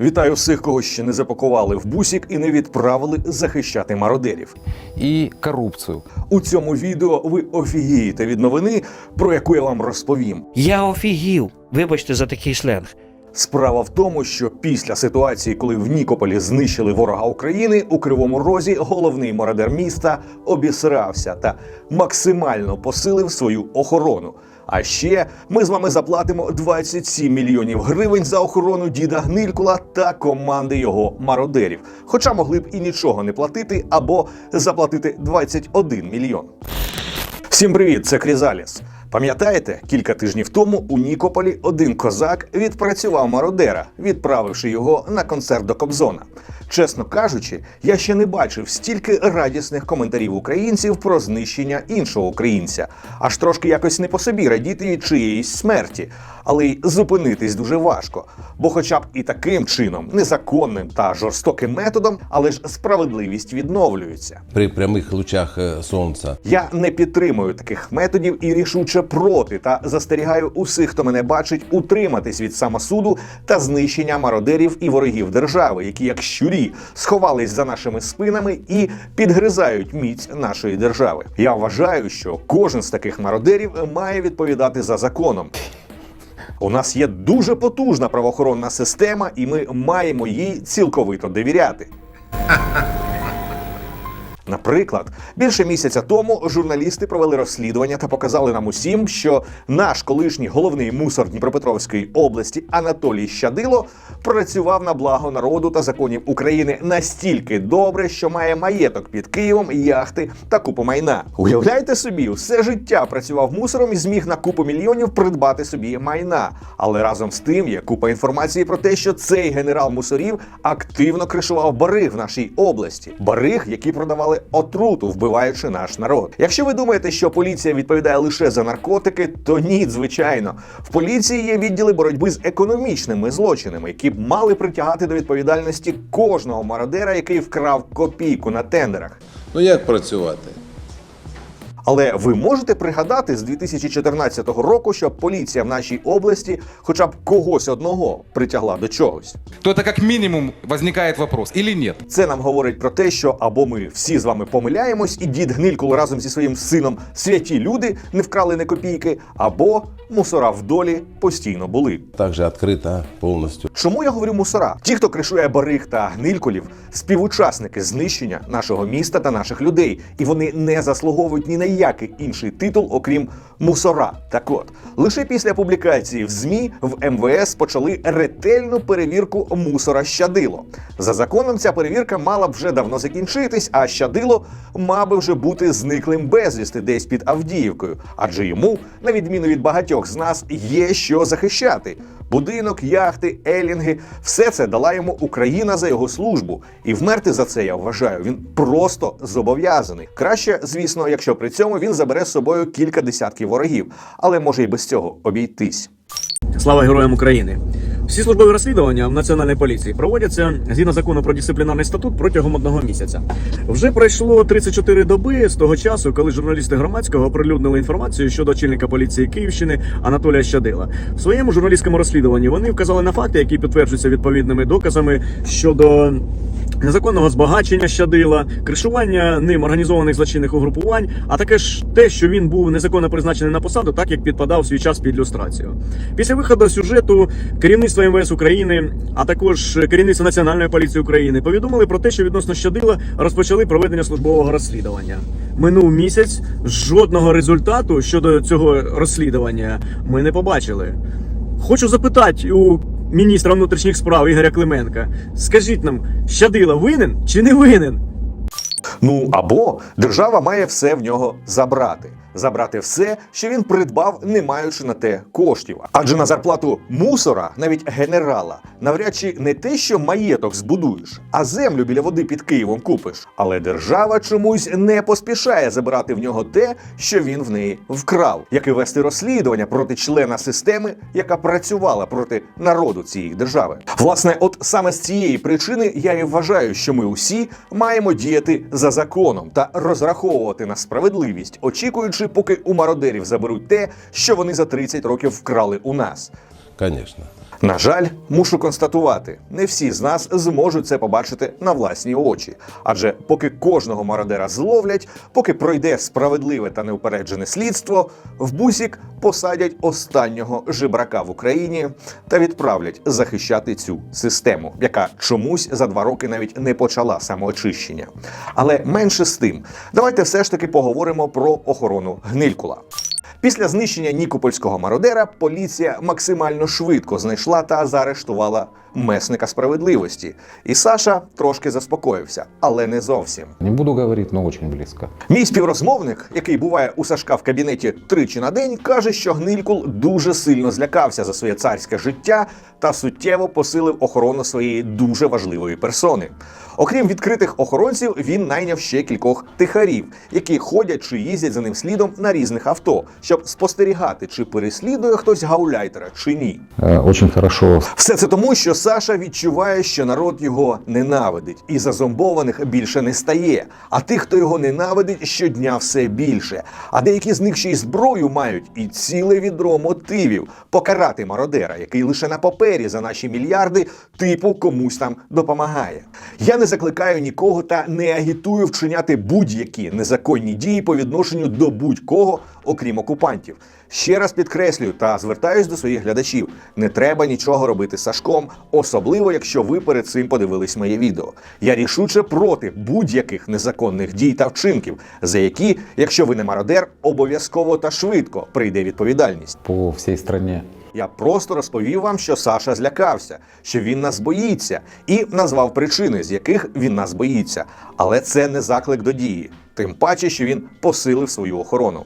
Вітаю всіх, кого ще не запакували в бусік і не відправили захищати мародерів. и коррупцию. У цьому відео ви офігієте від новини, про яку я вам розповім. Я офігів. Вибачте за такий сленг. Справа в тому, що після ситуації, коли в Нікополі знищили ворога України, у Кривому Розі головний мародер міста обісрався та максимально посилив свою охорону. А ще ми з вами заплатимо 27 мільйонів гривень за охорону діда Гнилькула та команди його мародерів. Хоча могли б і нічого не платити або заплатити 21 мільйон. Всім привіт, це Крізаліс. Пам'ятаєте, кілька тижнів тому у Нікополі один козак відпрацював мародера, відправивши його на концерт до Кобзона. Чесно кажучи, я ще не бачив стільки радісних коментарів українців про знищення іншого українця. Аж трошки якось не по собі радіти чиєїсь смерті, але й зупинитись дуже важко. Бо, хоча б і таким чином, незаконним та жорстоким методом, але ж справедливість відновлюється. при прямих лучах е, сонця. Я не підтримую таких методів і рішуче проти та застерігаю усіх, хто мене бачить, утриматись від самосуду та знищення мародерів і ворогів держави, які як щурі сховались за нашими спинами і підгризають міць нашої держави. Я вважаю, що кожен з таких мародерів має відповідати за законом. У нас є дуже потужна правоохоронна система, і ми маємо їй цілковито довіряти. Наприклад, більше місяця тому журналісти провели розслідування та показали нам усім, що наш колишній головний мусор Дніпропетровської області Анатолій Щадило працював на благо народу та законів України настільки добре, що має маєток під Києвом, яхти та купу майна. Уявляєте собі, все життя працював мусором і зміг на купу мільйонів придбати собі майна. Але разом з тим є купа інформації про те, що цей генерал мусорів активно кришував бари в нашій області. Бариг, які продавали отруту, вбиваючи наш народ. Якщо ви думаєте, що поліція відповідає лише за наркотики, то ні, звичайно. В поліції є відділи боротьби з економічними злочинами, які б мали притягати до відповідальності кожного мародера, який вкрав копійку на тендерах. Ну як працювати? Але ви можете пригадати з 2014 року, що поліція в нашій області хоча б когось одного притягла до чогось. То это как минимум возникает вопрос, или нет? Це нам говорить про те, що або ми всі з вами помиляємось, і дід Гнилькул разом зі своїм сином святі люди не вкрали не копійки, або мусора в долі постійно були. Также відкрита повністю. Чому я говорю мусора? Ті, хто кришує бариг та гнилькулів, співучасники знищення нашого міста та наших людей, і вони не заслуговують ні на який інший титул, окрім мусора. Так от лише після публікації в змі в МВС почали ретельну перевірку мусора щадило. За законом, ця перевірка мала вже давно закінчитись, а щадило мав би вже бути зниклим безвісти десь під Авдіївкою, адже йому, на відміну від багатьох з нас, є що захищати. Будинок, яхти, елінги все це дала йому Україна за його службу. І вмерти за це я вважаю. Він просто зобов'язаний. Краще, звісно, якщо при цьому він забере з собою кілька десятків ворогів, але може й без цього обійтись. Слава героям України! Всі службові розслідування в національній поліції проводяться згідно закону про дисциплінарний статут протягом одного місяця. Вже пройшло 34 доби з того часу, коли журналісти громадського оприлюднили інформацію щодо очільника поліції Київщини Анатолія Щадила. В своєму журналістському розслідуванні вони вказали на факти, які підтверджуються відповідними доказами щодо. Незаконного збагачення щадила, кришування ним організованих злочинних угрупувань, а також те, що він був незаконно призначений на посаду, так як підпадав свій час під люстрацію. Після виходу сюжету керівництво МВС України, а також керівництво Національної поліції України повідомили про те, що відносно щадила розпочали проведення службового розслідування. Минув місяць жодного результату щодо цього розслідування ми не побачили. Хочу запитати у міністра внутрішніх справ Ігоря Клименка. Скажіть нам, щадила винен чи не винен? Ну або держава має все в нього забрати. Забрати все, що він придбав, не маючи на те коштів. Адже на зарплату мусора, навіть генерала, навряд чи не те, що маєток збудуєш, а землю біля води під Києвом купиш. Але держава чомусь не поспішає забирати в нього те, що він в неї вкрав, як і вести розслідування проти члена системи, яка працювала проти народу цієї держави. Власне, от саме з цієї причини я і вважаю, що ми усі маємо діяти за законом та розраховувати на справедливість, очікуючи, поки у мародерів заберуть те, що вони за 30 років вкрали у нас. Звісно. На жаль, мушу констатувати, не всі з нас зможуть це побачити на власні очі. Адже поки кожного мародера зловлять, поки пройде справедливе та неупереджене слідство, в бусік посадять останнього жебрака в Україні та відправлять захищати цю систему, яка чомусь за два роки навіть не почала самоочищення. Але менше з тим, давайте все ж таки поговоримо про охорону гнилькула. Після знищення нікопольського мародера поліція максимально швидко знайшла та заарештувала месника справедливості. І Саша трошки заспокоївся, але не зовсім. Не буду говорить, но очень близко. Мій співрозмовник, який буває у Сашка в кабінеті тричі на день, каже, що Гнилькул дуже сильно злякався за своє царське життя та суттєво посилив охорону своєї дуже важливої персони. Окрім відкритих охоронців, він найняв ще кількох тихарів, які ходять чи їздять за ним слідом на різних авто, щоб спостерігати, чи переслідує хтось гауляйтера чи ні. Очень хорошо Все це тому, що Саша відчуває, що народ його ненавидить, і зазомбованих більше не стає. А тих, хто його ненавидить, щодня все більше. А деякі з них ще й зброю мають і ціле відро мотивів покарати мародера, який лише на папері за наші мільярди, типу комусь там допомагає. Я не закликаю нікого та не агітую вчиняти будь-які незаконні дії по відношенню до будь-кого, окрім окупантів. Ще раз підкреслюю та звертаюсь до своїх глядачів: не треба нічого робити з Сашком, особливо якщо ви перед цим подивились моє відео. Я рішуче проти будь-яких незаконних дій та вчинків, за які, якщо ви не мародер, обов'язково та швидко прийде відповідальність. по всей стране. Я просто розповів вам, що Саша злякався, що він нас боїться, і назвав причини, з яких він нас боїться. Але це не заклик до дії, тим паче, що він посилив свою охорону.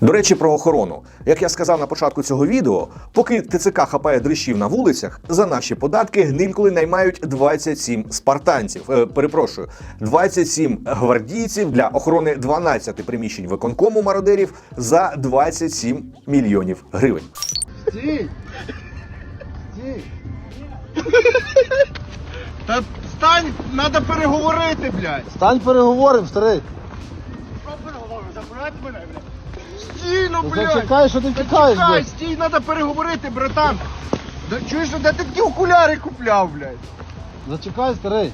До речі, про охорону. Як я сказав на початку цього відео, поки ТЦК хапає дрищів на вулицях, за наші податки гнилькули наймають 27 спартанців. Е, перепрошую, 27 гвардійців для охорони 12 приміщень виконкому мародерів за 27 мільйонів гривень. Стій! Стій! Та стань, треба переговорити, блядь! Стань переговоримо, старий. Забрати мене, блядь? Стій, ну, Ну, блядь! зачекай, що ти Та чекай, блядь. стій, треба переговорити, братан! Да, чуєш, де ти такі окуляри купляв, блядь? Зачекай, старий.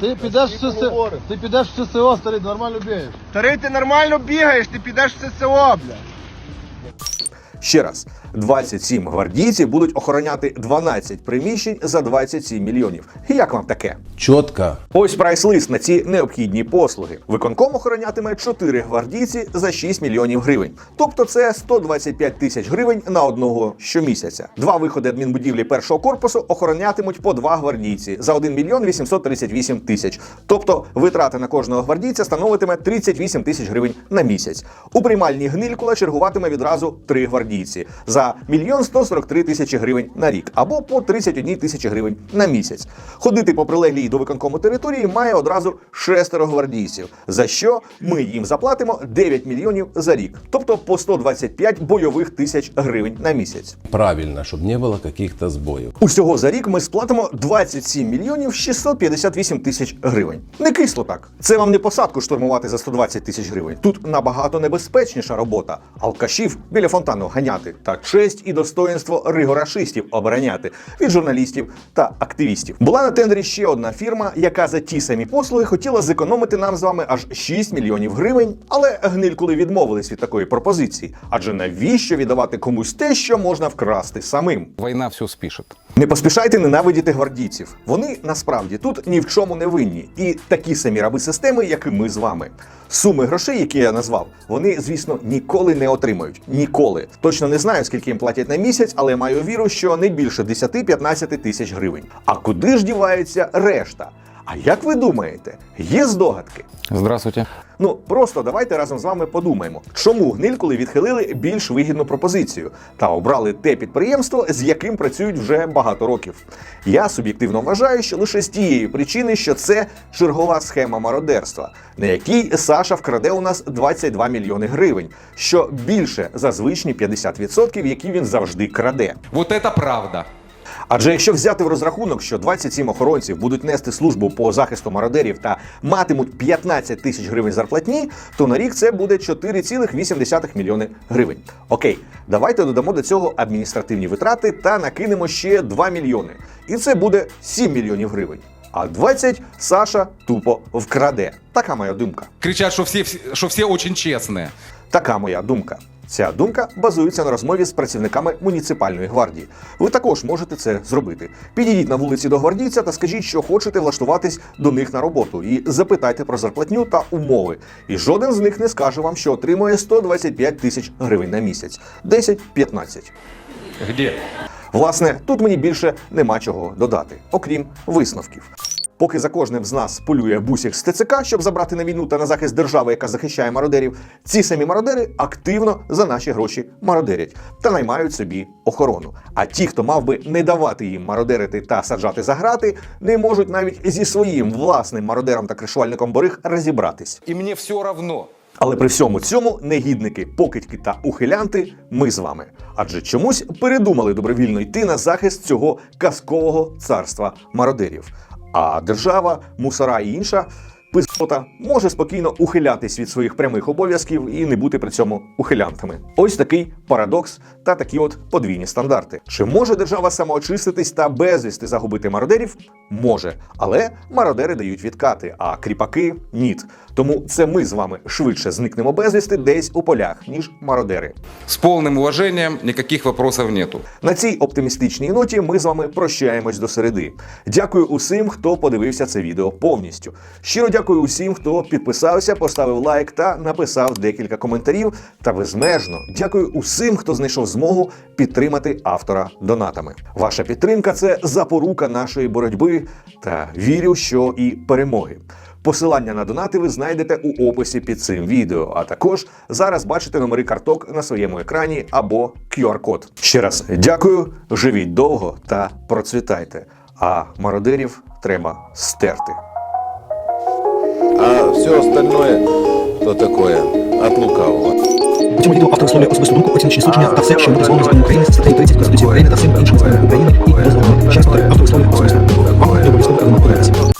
Ти підеш в ССО, ти підеш в ССО, старий, нормально бігаєш. Старий, ти нормально бігаєш, ти підеш в ССО, блядь. Ще раз, 27 гвардійців будуть охороняти 12 приміщень за 27 мільйонів. Як вам таке? Чітко. Ось прайс-лист на ці необхідні послуги. Виконком охоронятиме 4 гвардійці за 6 мільйонів гривень. Тобто це 125 тисяч гривень на одного щомісяця. Два виходи адмінбудівлі першого корпусу охоронятимуть по два гвардійці за 1 мільйон 838 тисяч. Тобто витрати на кожного гвардійця становитиме 38 тисяч гривень на місяць. У приймальні гнилькула чергуватиме відразу три гвардійці за мільйон 143 тисячі гривень на рік або по 31 тисячі гривень на місяць. Ходити по прилеглій до виконкому території має одразу шестеро гвардійців, за що ми їм заплатимо 9 мільйонів за рік, тобто по 125 бойових тисяч гривень на місяць. Правильно, чтобы не было каких-то сбоев. Усього за рік ми сплатимо 27 мільйонів 658 тисяч гривень. Не кисло так. Це вам не посадку штурмувати за 120 тисяч гривень. Тут набагато небезпечніша робота. Алкашів біля фонтану ганяти та честь і достоинство ригорашистів обороняти від журналістів та активістів. Була на тендері ще одна фірма, яка за ті самі послуги хотіла зекономити нам з вами аж 6 мільйонів гривень. Але гнилькули відмовились від такої пропозиції. Адже навіщо віддавати комусь те, що можна вкрасти самим? Війна все спишет. Не поспішайте ненавидіти гвардійців. Вони насправді тут ні в чому не винні, і такі самі раби системи, як і ми з вами. Суми грошей, які я назвав, вони, звісно, ніколи не отримають. Ніколи. Точно не знаю, скільки їм платять на місяць, але маю віру, що не більше 10-15 тисяч гривень. А куди ж дівається решта? А як ви думаєте, є здогадки? Здравствуйте. Ну просто давайте разом з вами подумаємо, чому гнилькули відхилили більш вигідну пропозицію та обрали те підприємство, з яким працюють вже багато років. Я суб'єктивно вважаю, що лише з тієї причини, що це чергова схема мародерства, на якій Саша вкраде у нас 22 мільйони гривень, що більше за звичні 50%, які він завжди краде. Вот это правда. Адже якщо взяти в розрахунок, що 27 охоронців будуть нести службу по захисту мародерів та матимуть 15 тисяч гривень зарплатні, то на рік це буде 4,8 мільйони гривень. Окей, давайте додамо до цього адміністративні витрати та накинемо ще 2 мільйони. І це буде 7 мільйонів гривень. А 20 Саша тупо вкраде. Така моя думка. Кричат, что все, что все очень честные. Така моя думка. Ця думка базується на розмові з працівниками муніципальної гвардії. Ви також можете це зробити. Підійдіть на вулиці до гвардійця та скажіть, що хочете влаштуватись до них на роботу, і запитайте про зарплатню та умови. І жоден з них не скаже вам, що отримує 125 тисяч гривень на місяць, 10-15. Где? Власне, тут мені більше нема чого додати, окрім висновків. Поки за кожним з нас полює бусік з ТЦК, щоб забрати на війну та на захист держави, яка захищає мародерів, ці самі мародери активно за наші гроші мародерять та наймають собі охорону. А ті, хто мав би не давати їм мародерити та саджати за грати, не можуть навіть зі своїм власним мародером та кришувальником бориг розібратись. И мне все равно. Але при всьому цьому негідники, покидьки та ухилянти ми з вами. Адже чомусь передумали добровільно йти на захист цього казкового царства мародерів. А держава, мусора і інша пизота може спокійно ухилятись від своїх прямих обов'язків і не бути при цьому ухилянтами. Ось такий парадокс та такі от подвійні стандарти. Чи може держава самоочиститись та безвісти загубити мародерів? Може, але мародери дають відкати, а кріпаки ні. Тому це ми з вами швидше зникнемо безвісти десь у полях, ніж мародери. С полным уважением, никаких вопросов нету. На цій оптимістичній ноті ми з вами прощаємось до середи. Дякую усім, хто подивився це відео повністю. Щиро дякую усім, хто підписався, поставив лайк та написав декілька коментарів. Та безмежно дякую усім, хто знайшов змогу підтримати автора донатами. Ваша підтримка це запорука нашої боротьби та вірю, що і перемоги. Посилання на донати ви знайдете у описі під цим відео. А також зараз бачите номери карток на своєму екрані або QR-код. Ще раз дякую, живіть довго та процвітайте. А мародерів треба стерти. А все остальное, то такое, от лукавого. Цьому відео автор висловлює особисту думку, оціночні судження та все, що йому дозволено законом України, статтею 30 Конституції України та всім іншим законом України і дозволено. Чесно, автор висловлює особисту думку. Вам не обов'язково елемент подивитися.